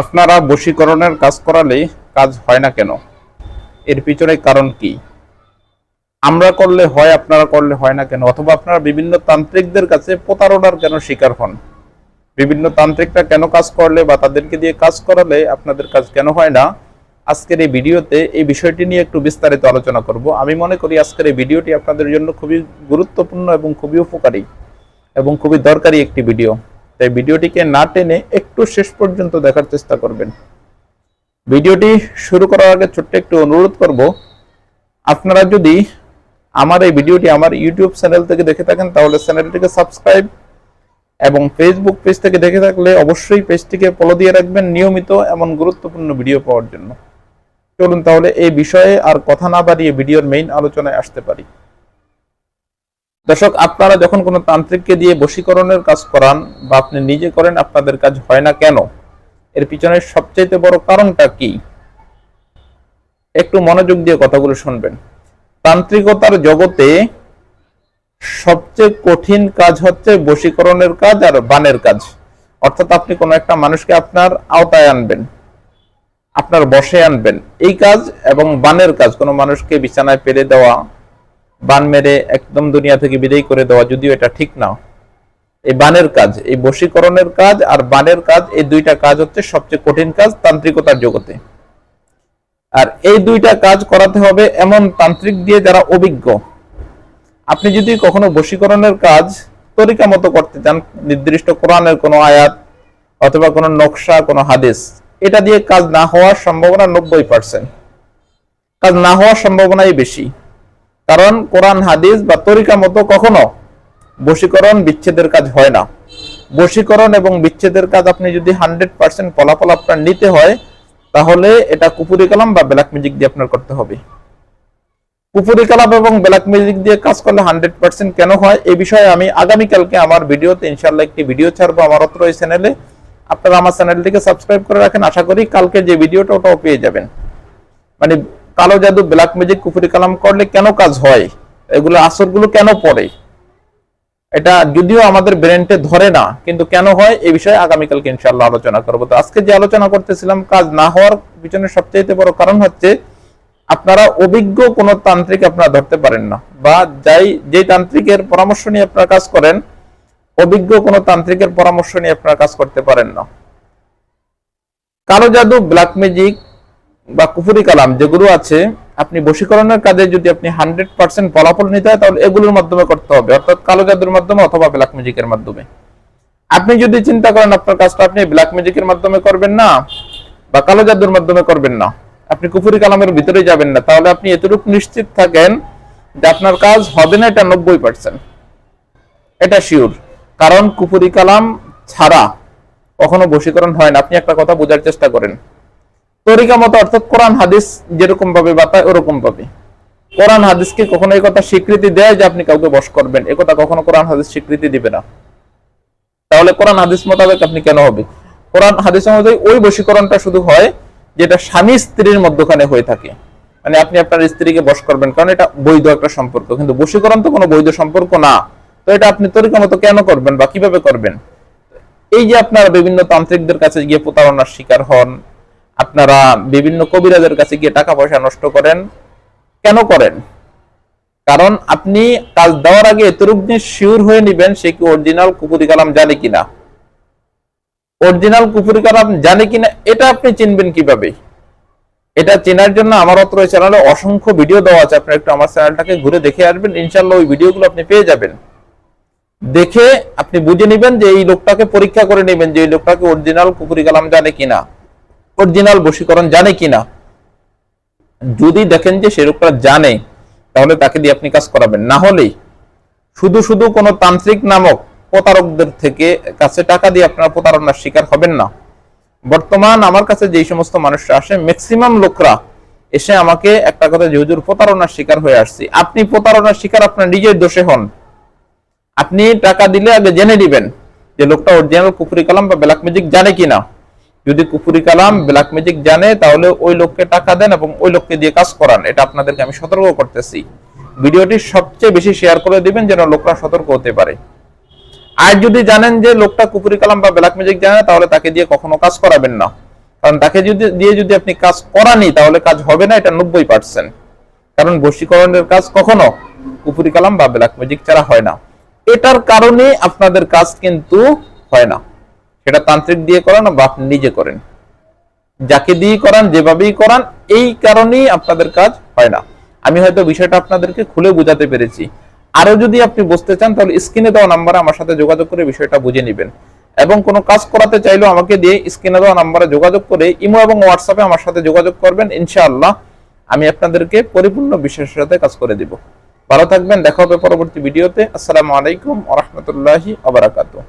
আপনারা বশীকরণের কাজ করালে কাজ হয় না কেন? এর পিছনে কারণ কি? আমরা করলে হয়, আপনারা করলে হয় না কেন? অথবা আপনারা বিভিন্ন তান্ত্রিকদের কাছে প্রতারণার কেন শিকার হন? বিভিন্ন তান্ত্রিকরা কেন কাজ করলে বা তাদেরকে দিয়ে কাজ করালে আপনাদের কাজ কেন হয় না? আজকের এই ভিডিওতে এই বিষয়টি নিয়ে একটু বিস্তারিত আলোচনা করব। আমি মনে করি আজকের এই ভিডিওটি আপনাদের জন্য খুবই গুরুত্বপূর্ণ এবং খুবই উপকারী এবং খুবই দরকারি একটি ভিডিও। তাই ভিডিওটিকে না টেনে একটু শেষ পর্যন্ত দেখার চেষ্টা করবেন। ভিডিওটি শুরু করার আগে ছোট্ট একটু অনুরোধ করব, আপনারা যদি আমার এই ভিডিওটি আমার ইউটিউব চ্যানেল থেকে দেখে থাকেন, তাহলে চ্যানেলটিকে সাবস্ক্রাইব এবং ফেসবুক পেজ থেকে দেখে থাকলে অবশ্যই পেজটিকে ফলো দিয়ে রাখবেন নিয়মিত এমন গুরুত্বপূর্ণ ভিডিও পাওয়ার জন্য। চলুন তাহলে এই বিষয়ে আর কথা না বাড়িয়ে ভিডিওর মেইন আলোচনায় আসতে পারি। দর্শক, আপনারা যখন কোনো তান্ত্রিককে দিয়ে বশীকরণের কাজ করান বা আপনি নিজে করেন, আপনাদের কাজ হয় না কেন? এর পিছনে সবচাইতে বড় কারণটা কি? একটু মনোযোগ দিয়ে কথাগুলো শুনবেন। তান্ত্রিকতার জগতে সবচেয়ে কঠিন কাজ হচ্ছে বশীকরণের কাজ আর বানের কাজ। অর্থাৎ আপনি কোনো একটা মানুষকে আপনার আওতায় আনবেন, আপনার বসে আনবেন। এই কাজ এবং বানের কাজ, কোনো মানুষকে বিছানায় পেরে দেওয়া বান মেরে একদম দুনিয়া থেকে বিদায় করে দেওয়া, যদিও এটা ঠিক না। এই বানের কাজ, এই বশীকরণের কাজ আর বানের কাজ, এই দুইটা কাজ হচ্ছে সবচেয়ে কঠিন কাজ তান্ত্রিকতার জগতে। আর এই দুইটা কাজ করাতে হবে এমন তান্ত্রিক দিয়ে যারা অভিজ্ঞ। আপনি যদি কখনো বশীকরণের কাজ তরিকা মতো করতে চান, নির্দিষ্ট কোরআনের কোনো আয়াত অথবা কোনো নকশা, কোনো হাদিস, এটা দিয়ে কাজ না হওয়ার সম্ভাবনা নব্বই পার্সেন্ট কাজ না হওয়ার সম্ভাবনাই বেশি। কারণ কোরআন, হাদিস বা তরিকা মতো কখনো বশীকরণ বিচ্ছেদের কাজ হয় না। বশীকরণ এবং বিচ্ছেদের কাজ আপনি যদি হান্ড্রেড পার্সেন্ট ফলাফল আপনার নিতে হয়, তাহলে এটা কুপুরি কালাম বা ব্ল্যাক মিউজিক দিয়ে আপনার করতে হবে। কুপুরি কালাম এবং ব্ল্যাক মিউজিক দিয়ে কাজ করলে হান্ড্রেড পার্সেন্ট কেন হয় এই বিষয়ে আমি আগামীকালকে আমার ভিডিওতে ইনশাল্লাহ একটি ভিডিও ছাড়বো আমার অত্র এই চ্যানেলে। আপনারা আমার চ্যানেলটিকে সাবস্ক্রাইব করে রাখেন। আশা করি কালকে যে ভিডিওটা, ওটাও পেয়ে যাবেন। মানে কালো জাদু ব্ল্যাক ম্যাজিক কুফুরি কালাম করলে কেন কাজ হয়? এগুলো আসরগুলো কেন পড়ে? এটা যদিও আমাদের ব্রেনটে ধরে না, কিন্তু কেন হয় এই বিষয়ে আগামীকালকে ইনশাল্লাহ আলোচনা করব। তো আজকে যে আলোচনা করতেছিলাম, কাজ না হওয়ার পিছনে সবচেয়ে বড় কারণ হচ্ছে আপনারা অভিজ্ঞ কোনো তান্ত্রিক আপনারা ধরতে পারেন না, বা যাই, যে তান্ত্রিকের পরামর্শ নিয়ে আপনারা কাজ করেন, অভিজ্ঞ কোনো তান্ত্রিকের পরামর্শ নিয়ে আপনারা কাজ করতে পারেন না। কালো জাদু ব্ল্যাক ম্যাজিক বা কুফুরি কালাম যেগুলো আছে, আপনি বশীকরণের কাজে যদি আপনি হান্ড্রেড পার্সেন্ট ফলাফল নিতে হয়, তাহলে এগুলোর মাধ্যমে করতে হবে। অর্থাৎ কালো জাদুর মাধ্যমে অথবা ব্ল্যাক ম্যাজিকের মাধ্যমে। আপনি যদি চিন্তা করেন আপনার কাজটা আপনি ব্ল্যাক ম্যাজিকের মাধ্যমে করবেন না, বা কালো জাদুর মাধ্যমে করবেন না, আপনি কুফুরি কালামের ভিতরে যাবেন না, তাহলে আপনি এতটুকু নিশ্চিত থাকেন যে আপনার কাজ হবে না, এটা নব্বই পার্সেন্ট এটা শিওর কারণ কুফুরি কালাম ছাড়া কখনো বশীকরণ হয় না। আপনি একটা কথা বোঝার চেষ্টা করেন। তরিকা মতো অর্থাৎ কোরআন হাদিস যেরকম ভাবে বাতায় ওরকম ভাবে। কোরআন হাদিসকে কখনো এই কথা স্বীকৃতি দেয় যে আপনি কাউকে বশ করবেন, এ কথা কখনো কোরআন হাদিস স্বীকৃতি দিবে না। তাহলে কোরআন হাদিস মোতাবেক আপনি কেন হবে? কোরআন হাদিস অনুযায়ী ওই বশীকরণটা শুধু হয় যেটা স্বামী স্ত্রীর মধ্যখানে হয়ে থাকে। মানে আপনি আপনার স্ত্রীকে বশ করবেন, কারণ এটা বৈধ একটা সম্পর্ক, কিন্তু বশীকরণ তো কোনো বৈধ সম্পর্ক না। তো এটা আপনি তরিকা মতো কেন করবেন বা কীভাবে করবেন? এই যে আপনারা বিভিন্ন তান্ত্রিকদের কাছে গিয়ে প্রতারণার শিকার হন আপনারা বিভিন্ন কবিরাজের কাছে গিয়ে টাকা পয়সা নষ্ট করেন, কেন করেন? কারণ আপনি কাজ দেওয়ার আগে জিনিস শিওর হয়ে নিবেন সে কি অরিজিনাল কুকুরি কালাম জানে কিনা? অরিজিনাল কুকুরি কালাম জানে কিনা, এটা আপনি চিনবেন কীভাবে? এটা চেনার জন্য আমার অত্র চ্যানেলে অসংখ্য ভিডিও দেওয়া আছে। আপনি একটু আমার চ্যানেলটাকে ঘুরে দেখে আসবেন ইনশাল্লাহ ওই ভিডিওগুলো আপনি পেয়ে যাবেন। দেখে আপনি বুঝে নেবেন যে এই লোকটাকে পরীক্ষা করে নেবেন যে এই লোকটাকে অরিজিনাল কুকুরি কালাম জানে কিনা। অরিজিনাল বশীকরণ জানে কিনা? যদি দেখেন যে সে লোকটা জানে, তাহলে তাকে দিয়ে আপনি কাজ করাবেন। না হলেই শুধু শুধু কোনো তান্ত্রিক নামক প্রতারকদের থেকে কাছে টাকা দিয়ে আপনারা প্রতারণার শিকার হবেন না। বর্তমান আমার কাছে যেই সমস্ত মানুষরা আসে ম্যাক্সিমাম লোকরা এসে আমাকে একটা কথা যে, হুজুর, প্রতারণার শিকার হয়ে আসছি। আপনি প্রতারণার শিকার, আপনার নিজের দোষে হন। আপনি টাকা দিলে আগে জেনে দিবেন যে লোকটা অরিজিনাল কুফুরি কালাম বা ব্ল্যাক ম্যাজিক জানে কিনা। যদি কুফুরি কালাম ব্ল্যাক ম্যাজিক জানে, তাহলে ওই লোককে টাকা দেন এবং ওই লোককে দিয়ে কাজ করান। এটা আপনাদেরকে আমি সতর্ক করতেছি। ভিডিওটি সবচেয়ে বেশি শেয়ার করে দিবেন যেন লোকরা সতর্ক হতে পারে। আর যদি জানেন যে লোকটা কুপুরি কালাম বা ব্ল্যাক ম্যাজিক জানে, তাহলে তাকে দিয়ে কখনো কাজ করাবেন না। কারণ তাকে যদি, দিয়ে যদি আপনি কাজ করানি তাহলে কাজ হবে না, এটা নব্বই পার্সেন্ট কারণ বশীকরণের কাজ কখনো কুপুরি কালাম বা ব্ল্যাক ম্যাজিক ছাড়া হয় না। এটার কারণে আপনাদের কাজ কিন্তু হয় না। সেটা তান্ত্রিক দিয়ে করান বা আপনি নিজে করেন। যাকে দিয়ে করান, যেভাবেই করান, এই কারণেই আপনাদের কাজ হয় না। আমি হয়তো বিষয়টা আপনাদেরকে খুলে বোঝাতে পেরেছি। আরও যদি আপনি বুঝতে চান, তাহলে স্ক্রিনে দেওয়া নাম্বারে আমার সাথে যোগাযোগ করে বিষয়টা বুঝে নেবেন। এবং কোনো কাজ করাতে চাইলেও আমাকে দিয়ে স্ক্রিনে দেওয়া নাম্বারে যোগাযোগ করে ইমো এবং হোয়াটসঅ্যাপে আমার সাথে যোগাযোগ করবেন, ইনশাআল্লাহ। আমি আপনাদেরকে পরিপূর্ণ বিশ্বাসের সাথে কাজ করে দিব। ভালো থাকবেন, দেখা হবে পরবর্তী ভিডিওতে। আসসালামু আলাইকুম ওয়া রাহমাতুল্লাহি ওয়া বারাকাতুহু।